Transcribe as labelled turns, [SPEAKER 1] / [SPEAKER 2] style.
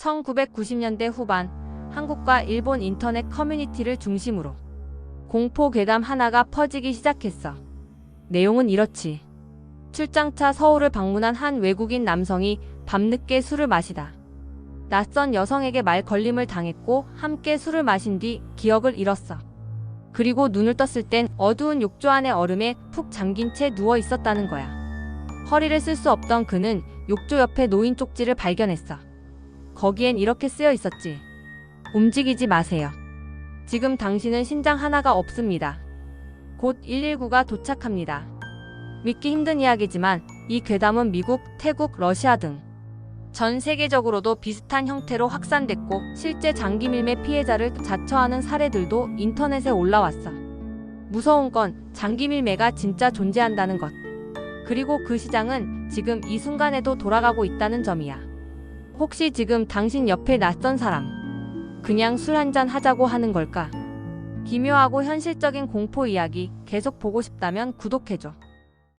[SPEAKER 1] 1990년대 후반 한국과 일본 인터넷 커뮤니티를 중심으로 공포 괴담 하나가 퍼지기 시작했어. 내용은 이렇지. 출장차 서울을 방문한 한 외국인 남성이 밤늦게 술을 마시다. 낯선 여성에게 말 걸림을 당했고 함께 술을 마신 뒤 기억을 잃었어. 그리고 눈을 떴을 땐 어두운 욕조 안의 얼음에 푹 잠긴 채 누워 있었다는 거야. 허리를 쓸 수 없던 그는 욕조 옆에 놓인 쪽지를 발견했어. 거기엔 이렇게 쓰여 있었지. 움직이지 마세요. 지금 당신은 신장 하나가 없습니다. 곧 119가 도착합니다. 믿기 힘든 이야기지만 이 괴담은 미국, 태국, 러시아 등 전 세계적으로도 비슷한 형태로 확산됐고 실제 장기 밀매 피해자를 자처하는 사례들도 인터넷에 올라왔어. 무서운 건 장기 밀매가 진짜 존재한다는 것. 그리고 그 시장은 지금 이 순간에도 돌아가고 있다는 점이야. 혹시 지금 당신 옆에 낯선 사람 그냥 술 한잔 하자고 하는 걸까? 기묘하고 현실적인 공포 이야기 계속 보고 싶다면 구독해줘.